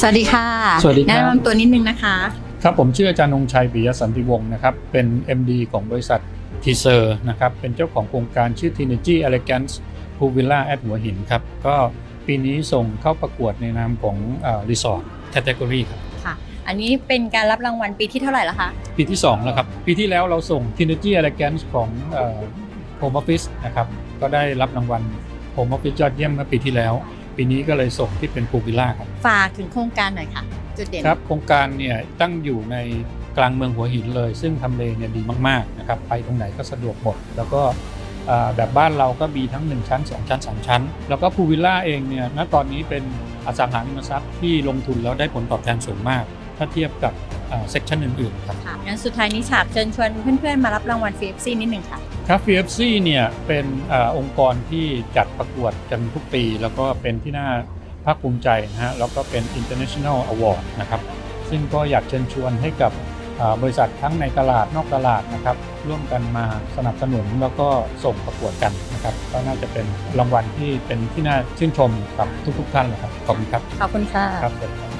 สวัสดีค่ะสวัสดีครับ แนะนำตัวนิดนึงนะคะ ครับผมชื่ออาจารย์นงชัยปิยสันติวงศ์นะครับ เป็น MD ของบริษัททีเซอร์นะครับ เป็นเจ้าของโครงการชื่อ t e n e r g y Elegance Pool Villa at หัวหินครับ ก็ปีนี้ส่งเข้าประกวดในนามของรีสอร์ทแคตตากรีครับค่ะอันนี้เป็นการรับรางวัลปีที่เท่าไหร่แล้วคะ ปีที่ 2 แล้วครับ ปีที่แล้วเราส่ง t e n e r g y Elegance ของเอ่อ Home Office นะครับ ก็ได้รับรางวัล Home Office ยอดเยี่ยมเมื่อปีที่แล้ว ปีนี้ก็เลยส่งที่เป็น Pool Villa ครับ ฝากถึงโครงการหน่อยค่ะ จุดเด่นครับโครงการเนี่ยตั้งอยู่ในกลางเมืองหัวหินเลย ซึ่งทำเลเนี่ยดีมากๆนะครับไปตรงไหนก็สะดวกหมด แล้วก็อ่าแบบบ้านเราก็มีทั้ง 1 ชั้น 2 ชั้น 3 ชั้น แล้วก็พูลวิลล่าเองเนี่ยณตอนนี้เป็นอสังหาริมทรัพย์ที่ลงทุนแล้วได้ผลตอบแทนสูงมาก ถ้าเทียบกับเซกชันอื่นๆครับค่ะงั้นสุดท้ายนี้ฉากเชิญชวนเพื่อนๆมารับรางวัล FFC นิดนึงค่ะ ครับ FFC เนี่ยเป็นอาองค์กรที่จัดประกวดกันทุกปี แล้วก็เป็นที่น่าภาคภูมิใจนะฮะแล้วก็เป็น international award นะครับซึ่งก็อยากเชิญชวนให้กับอ่าบริษัททั้งในตลาดนอกตลาดนะครับร่วมกันมาสนับสนุนแล้วก็ส่งประกวดกันนะครับก็น่าจะเป็นรางวัลที่เป็นที่น่าชื่นชมกับทุกๆท่านเลยครับขอบคุณครับขอบคุณค่ะครับสวัสดีครับ